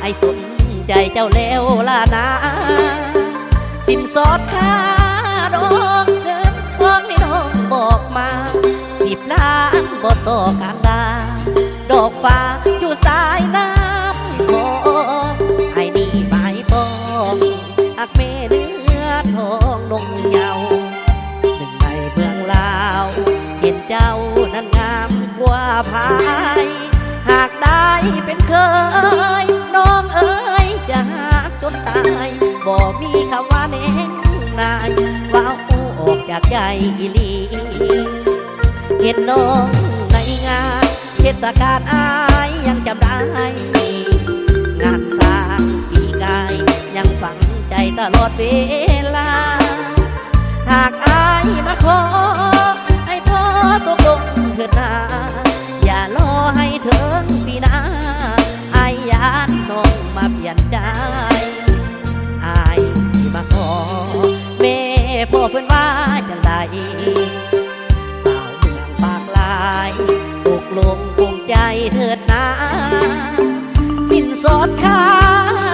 ไอ้สนใจเจ้าแล้วล่ะนะ สินสอดค่าดอกเงินทองนี่น้องบอกมา สิบล้านบ่ต่อการดาดอกฟ้าอยู่สา เป็นเคย น้องเอ๋ยจะหากจนตายบ่มีคำว่าเน้นนายว้าวออกจากใจอีลีเห็นน้องในงานเทศกาลอายยังจำได้งานสร้างปีกาย ยังฝังใจตลอดเวลา หากอายมาขอให้พ่อตกลงเถิดนาอย่ารอให้ถึงปี เปลี่ยนใจอายสิมาขอแม่พ่อเพื่อนว่าจังใดสาวเมืองปากลายตกลงคงใจเถิดนาสิ้นสอดค่า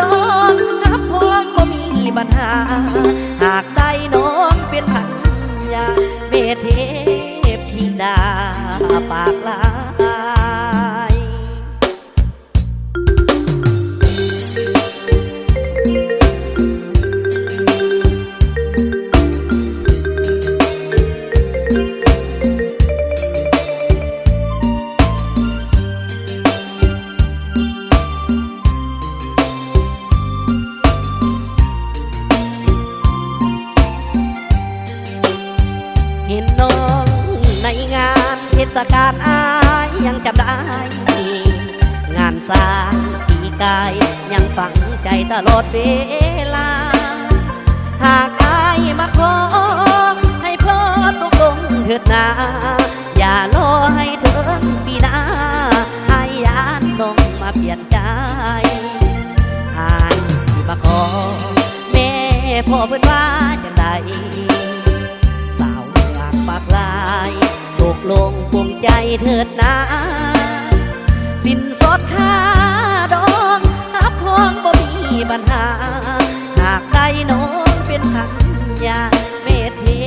ดอกนับพวงก็มีปัญหา หากได้น้องเป็นพันยาเมเทพธิดาปากลาย กาย ยังฝังใจตลอดเวลา หากอายมาขอให้พ่อตุกงเถิดนา อย่ารอให้ถึงปีหน้าอายยานน้องมาเปลี่ยนใจอายสิมาขอ แม่พ่อเพื่อนว่าจังใดสาวเมืองปากลายตกลงปวงใจเถิดนาสินสดค่า ปัญหา หากได้น้องเป็นขันยาเมธี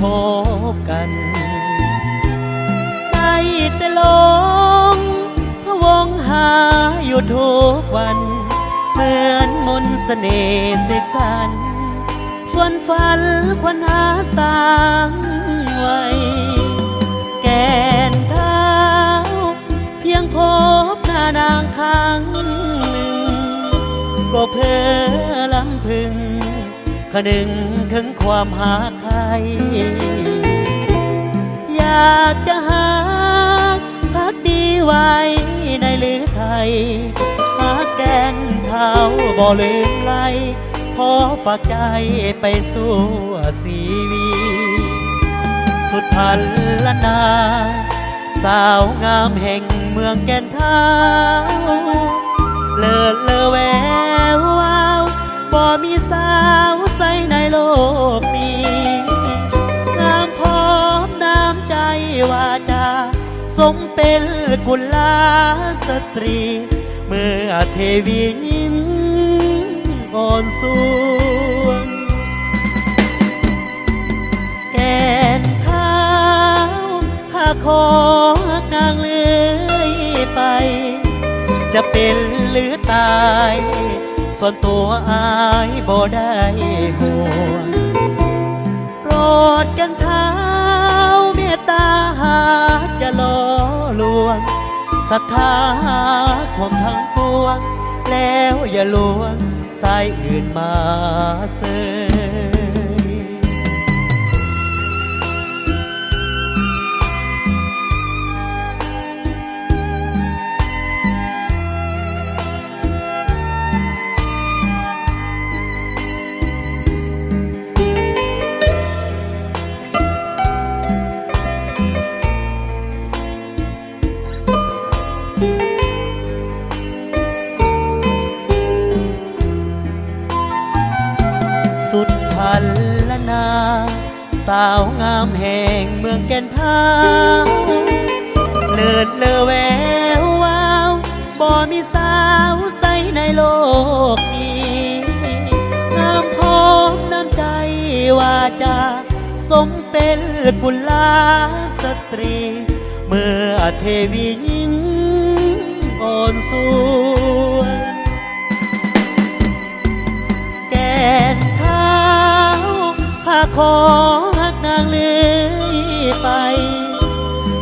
พบกันใจแต่ลงพวงหาอยู่ทุกวัน เหมือนมนต์เสน่ห์เสกสรรชวนฝันควันหาสางไว้แกนเท้า เพียงพบหน้านางครั้งหนึ่ง ก็เพ้อลำพึง คนึงถึงความหาใคร อยากจะหาพักดีไว้ในลือไทย หาแกนเท้าบ่ลืมไหลขอฝากใจไปสู่สีวี สุดพันละนา สาวงามแห่งเมืองแก่นเท้า กุลาสตรี เมื่อเทวียิ้มอ่อนสวงแกนเท้าข้าขอนางเลื่อยไป จะเป็นหรือตาย ส่วนตัวอายบ่ได้ห่วงโปรดกันเท้าเมตตาหากจะหล่อ ลวงศรัทธาของทั้งปวง แล้วอย่าลวงสายอื่นมาเสย แก่นทาเลิศเลอแวววาวบ่มีสาวใสในโลกนี้งามพร้อมน้ำใจว่าจะสมเป็นกุลาสตรี เมื่อเทวีหญิงอ่อนสวยแก่นเท้าพาขอ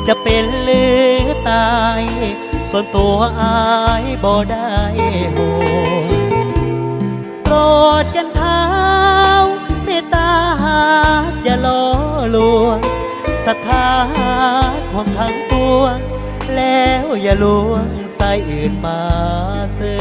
จะเป็นหรือตาย ส่วนตัวอายบ่ได้โหโปรดกันเท้าเมตตาหากอย่าล้อลวงศรัทธาความทั้งตัว แล้วอย่าลวงสายอื่นมาเสือ